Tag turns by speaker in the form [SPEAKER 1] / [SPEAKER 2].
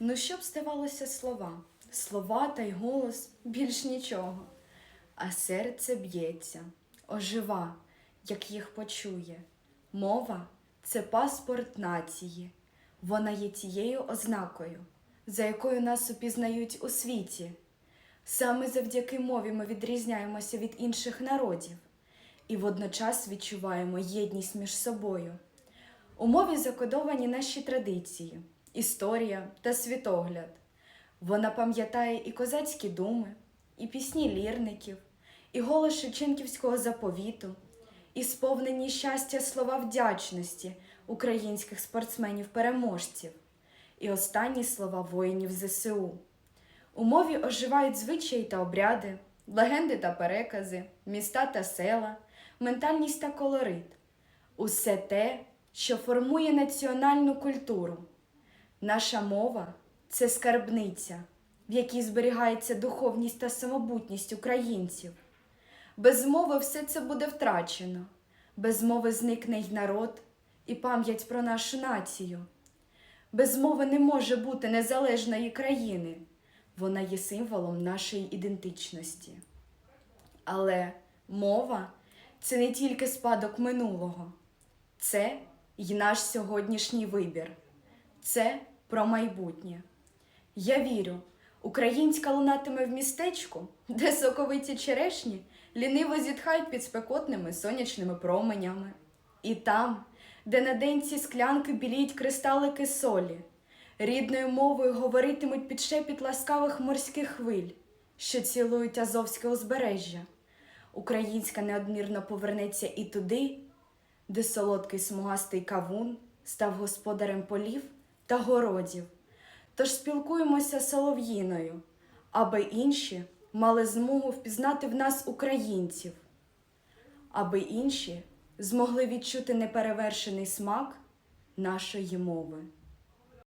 [SPEAKER 1] Ну, що б здавалося слова? Слова та й голос більш нічого. А серце б'ється, ожива, як їх почує. Мова це паспорт нації. Вона є тією ознакою, за якою нас упізнають у світі. Саме завдяки мові ми відрізняємося від інших народів і водночас відчуваємо єдність між собою. У мові закодовані наші традиції, історія та світогляд. Вона пам'ятає і козацькі думи, і пісні лірників, і голос Шевченківського заповіту, і сповнені щастя слова вдячності українських спортсменів-переможців, і останні слова воїнів ЗСУ. У мові оживають звичаї та обряди, легенди та перекази, міста та села, ментальність та колорит усе те, що формує національну культуру. Наша мова це скарбниця, в якій зберігається духовність та самобутність українців. Без мови все це буде втрачено, без мови зникне й народ, і пам'ять про нашу націю. Без мови не може бути незалежної країни, вона є символом нашої ідентичності. Але мова це не тільки спадок минулого, це й наш сьогоднішній вибір, це про майбутнє. Я вірю, українська лунатиме в містечку, де соковиті черешні ліниво зітхають під спекотними сонячними променями. І там, де на денці склянки біліють кристалики солі, рідною мовою говоритимуть під шепіт ласкавих морських хвиль, що цілують Азовське узбережжя. Українська неодмірно повернеться і туди, де солодкий смугастий кавун став господарем полів та городів. Тож спілкуємося солов'їною, аби інші мали змогу впізнати в нас українців, аби інші змогли відчути неперевершений смак нашої мови.